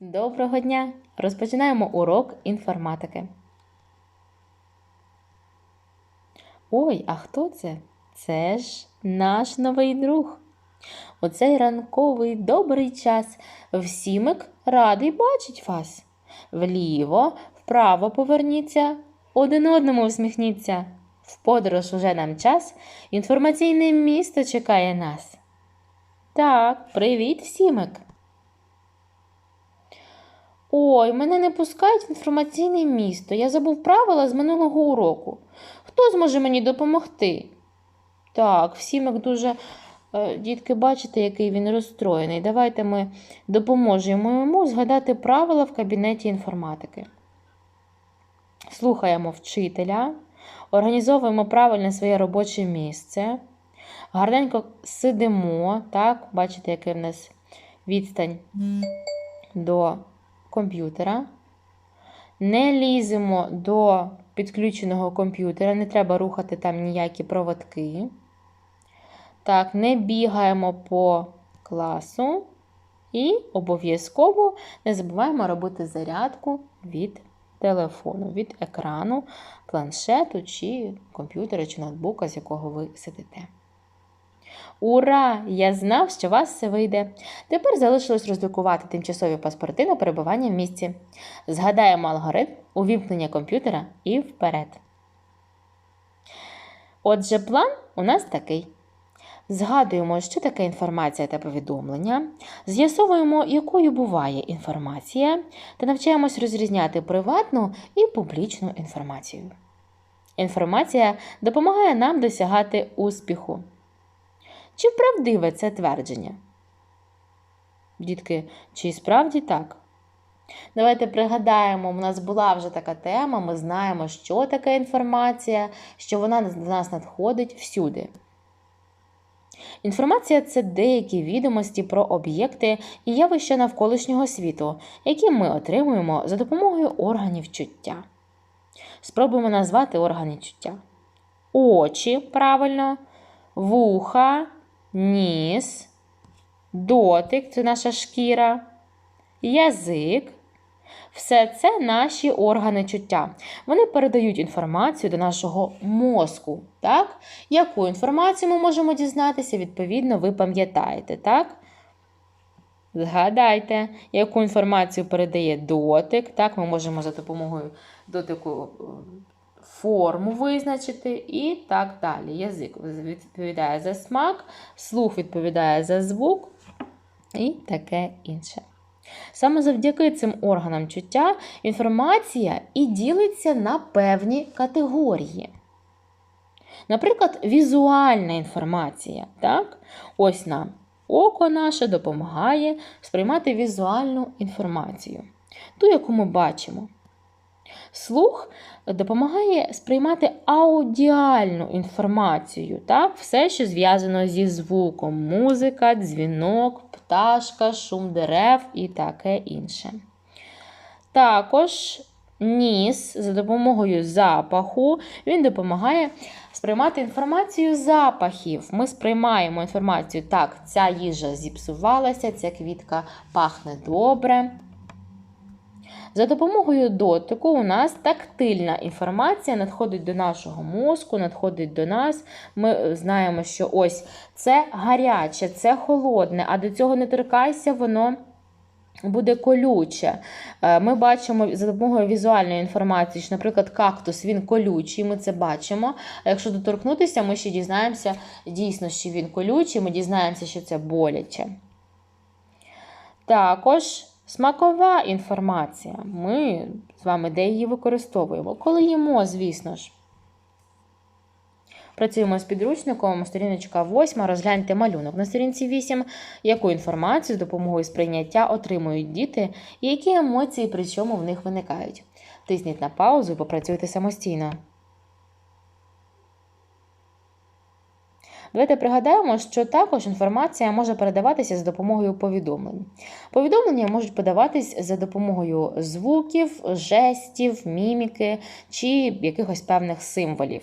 Доброго дня! Розпочинаємо урок інформатики. Ой, а хто це? Це ж наш новий друг. У цей ранковий добрий час всімик радий бачить вас. Вліво, вправо поверніться, один одному всміхніться. В подорож уже нам час, інформаційне місто чекає нас. Так, привіт, всімик! Ой, мене не пускають в інформаційне місто. Я забув правила з минулого уроку. Хто зможе мені допомогти? Так, всімик дуже, е, дітки, бачите, який він розстроєний. Давайте ми допоможемо йому згадати правила в кабінеті інформатики. Слухаємо вчителя, організовуємо правильно своє робоче місце. Гарненько сидимо, так, бачите, який в нас відстань до комп'ютера. Не ліземо до підключеного комп'ютера, не треба рухати там ніякі проводки. Так, не бігаємо по класу. І обов'язково не забуваємо робити зарядку від телефону, від екрану, планшету чи комп'ютера, чи ноутбука, з якого ви сидите. Ура! Я знав, що у вас все вийде. Тепер залишилось роздрукувати тимчасові паспорти на перебування в місті. Згадаємо алгоритм увімкнення комп'ютера і вперед. Отже, план у нас такий. Згадуємо, що таке інформація та повідомлення, з'ясовуємо, якою буває інформація, та навчаємось розрізняти приватну і публічну інформацію. Інформація допомагає нам досягати успіху. Чи правдиве це твердження? Дітки, чи справді так? Давайте пригадаємо, у нас була вже така тема, ми знаємо, що таке інформація, що вона до нас надходить всюди. Інформація це деякі відомості про об'єкти і явища навколишнього світу, які ми отримуємо за допомогою органів чуття. Спробуємо назвати органи чуття. Очі правильно, вуха, ніс, дотик це наша шкіра, язик. Все це наші органи чуття. Вони передають інформацію до нашого мозку. Так? Яку інформацію ми можемо дізнатися, відповідно, ви пам'ятаєте, так? Згадайте, яку інформацію передає дотик. Так, Ми можемо за допомогою дотику форму визначити і так далі. Язик відповідає за смак, слух відповідає за звук і таке інше. Саме завдяки цим органам чуття інформація і ділиться на певні категорії. Наприклад, візуальна інформація. Так? Ось нам око наше допомагає сприймати візуальну інформацію, ту, яку ми бачимо. Слух допомагає сприймати аудіальну інформацію, так? все, що зв'язано зі звуком: музика, дзвінок, пташка, шум дерев і таке інше. Також ніс за допомогою запаху він допомагає сприймати інформацію запахів. Ми сприймаємо інформацію, так, ця їжа зіпсувалася, ця квітка пахне добре. За допомогою дотику у нас тактильна інформація надходить до нашого мозку, надходить до нас. Ми знаємо, що ось це гаряче, це холодне, а до цього не торкайся, воно. Буде колюче. Е, ми бачимо за допомогою візуальної інформації, що, наприклад, кактус він колючий, ми це бачимо. А якщо доторкнутися, ми ще дізнаємося дійсно, що він колючий, ми дізнаємося, що це боляче. Також Смакова інформація. Ми з вами де її використовуємо? Коли їмо, звісно ж. Працюємо з підручником, сторіночка 8, розгляньте малюнок. На сторінці 8, яку інформацію з допомогою сприйняття отримують діти і які емоції при чому в них виникають. Тисніть на паузу і попрацюйте самостійно. Давайте пригадаємо, що також інформація може передаватися за допомогою повідомлень. Повідомлення можуть подаватись за допомогою звуків, жестів, міміки чи якихось певних символів.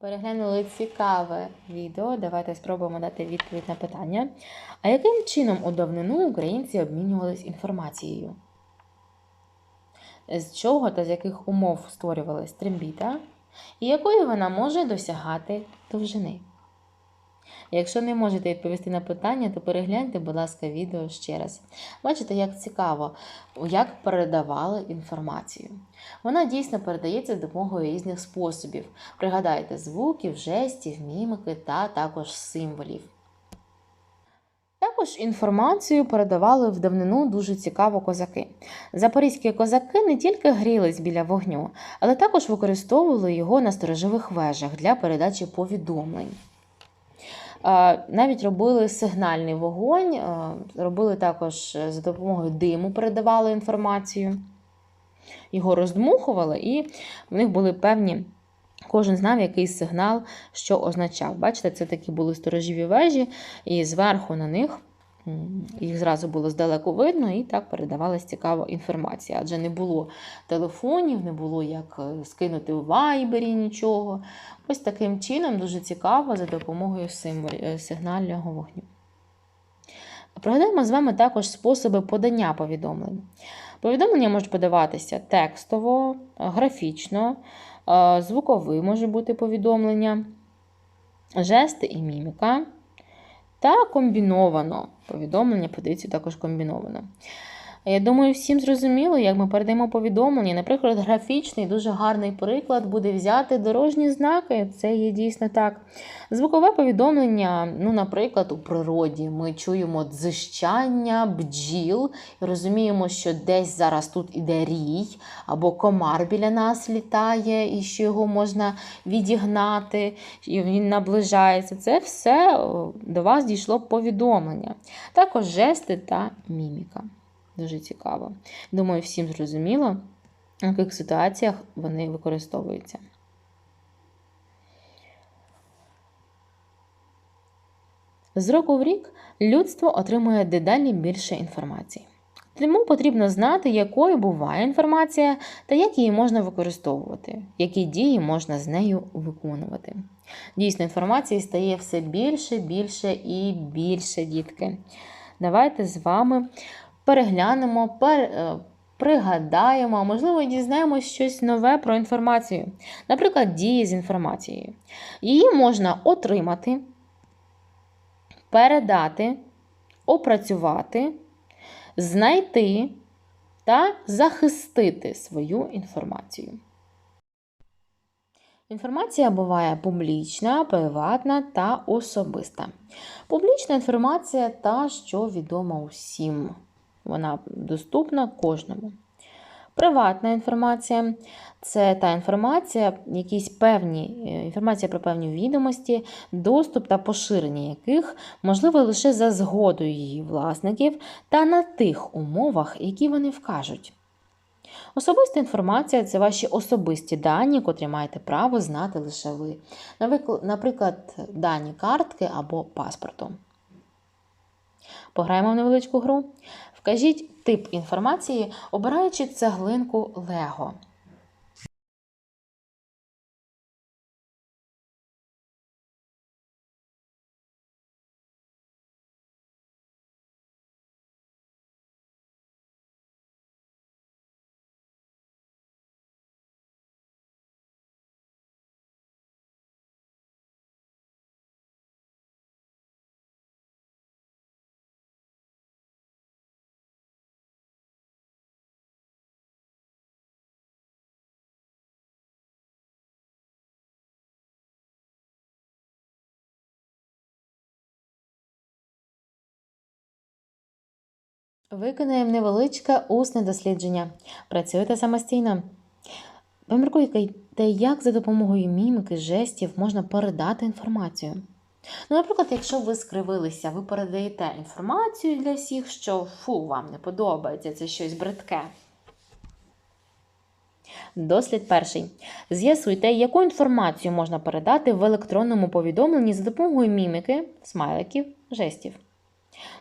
Переглянули цікаве відео. Давайте спробуємо дати відповідь на питання. А яким чином у давнину українці обмінювались інформацією? З чого та з яких умов створювалась трембіта? І якої вона може досягати довжини? Якщо не можете відповісти на питання, то перегляньте, будь ласка, відео ще раз. Бачите, як цікаво, як передавали інформацію. Вона дійсно передається з допомогою різних способів. Пригадайте звуків, жестів, мімики та також символів. Також інформацію передавали в давнину дуже цікаво козаки. Запорізькі козаки не тільки грілись біля вогню, але також використовували його на сторожових вежах для передачі повідомлень. Е, Навіть робили сигнальний вогонь, е, робили також е, за допомогою диму, передавали інформацію. Його роздмухували, і в них були певні. Кожен знав, якийсь сигнал що означав. Бачите, це такі були сторожіві вежі, і зверху на них їх зразу було здалеку видно, і так передавалась цікава інформація. Адже не було телефонів, не було як е, скинути у вайбері нічого. Ось таким чином дуже цікаво за допомогою е, сигнального вогню. Пригадаємо з вами також способи подання повідомлень. Повідомлення можуть подаватися текстово, графічно, е, звуковий може бути повідомлення, жести і міміка. Та комбіновано. Повідомлення подається також комбіновано. Я думаю, всім зрозуміло, як ми передаємо повідомлення. Наприклад, графічний, дуже гарний приклад буде взяти дорожні знаки. Це є дійсно так. Звукове повідомлення, ну, наприклад, у природі ми чуємо дзищання бджіл і розуміємо, що десь зараз тут іде рій, або комар біля нас літає, і що його можна відігнати, і він наближається. Це все до вас дійшло повідомлення. Також жести та міміка. Дуже цікаво. Думаю, всім зрозуміло, в яких ситуаціях вони використовуються. З року в рік людство отримує дедалі більше інформації. Тому потрібно знати, якою буває інформація та як її можна використовувати, які дії можна з нею виконувати. Дійсно, інформації стає все більше, більше і більше, дітки. Давайте з вами переглянемо, пер, е, пригадаємо, а можливо, дізнаємось щось нове про інформацію. Наприклад, дії з інформацією. Її можна отримати, передати, опрацювати, знайти та захистити свою інформацію. Інформація буває публічна, приватна та особиста. Публічна інформація та, що відома усім. Вона доступна кожному. Приватна інформація це та інформація, якісь певні е, інформація про певні відомості, доступ та поширення яких можливо лише за згодою її власників та на тих умовах, які вони вкажуть. Особиста інформація це ваші особисті дані, котрі маєте право знати лише ви. Наприклад, дані картки або паспорту. Пограємо в невеличку гру. Вкажіть тип інформації, обираючи цеглинку Лего. Виконаємо невеличке усне дослідження. Працюйте самостійно. Поміркуйте, як за допомогою міміки, жестів можна передати інформацію. Ну, наприклад, якщо ви скривилися, ви передаєте інформацію для всіх, що фу, вам не подобається, це щось бридке. Дослід перший. З'ясуйте, яку інформацію можна передати в електронному повідомленні за допомогою міміки, смайликів, жестів.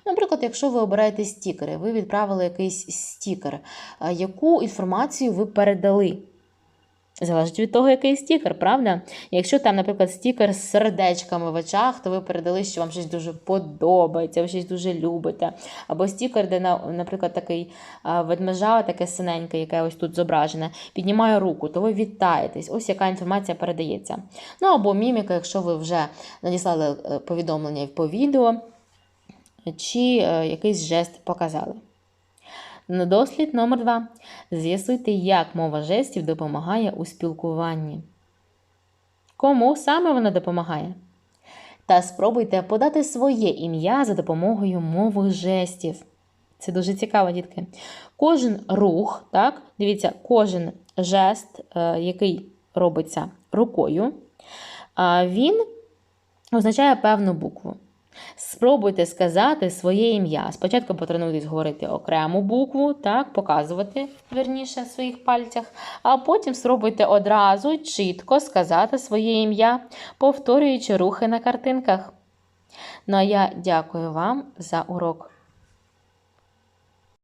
Наприклад, якщо ви обираєте стікери, ви відправили якийсь стікер, яку інформацію ви передали? Залежить від того, який стікер, правда? Якщо там, наприклад, стікер з сердечками в очах, то ви передали, що вам щось дуже подобається, ви щось дуже любите. Або стікер, де, наприклад, такий ведмежа, таке синеньке, яке ось тут зображене, піднімає руку, то ви вітаєтесь. Ось яка інформація передається. Ну або міміка, якщо ви вже надіслали е, повідомлення по відео, чи е, якийсь жест показали. Дослід номер два. З'ясуйте, як мова жестів допомагає у спілкуванні. Кому саме вона допомагає? Та спробуйте подати своє ім'я за допомогою мови жестів. Це дуже цікаво, дітки. Кожен рух, так, дивіться, кожен жест, е, який робиться рукою, він означає певну букву. Спробуйте сказати своє ім'я. Спочатку потренуйтесь говорити окрему букву, так, показувати верніше в своїх пальцях, а потім спробуйте одразу чітко сказати своє ім'я, повторюючи рухи на картинках. Ну а я дякую вам за урок.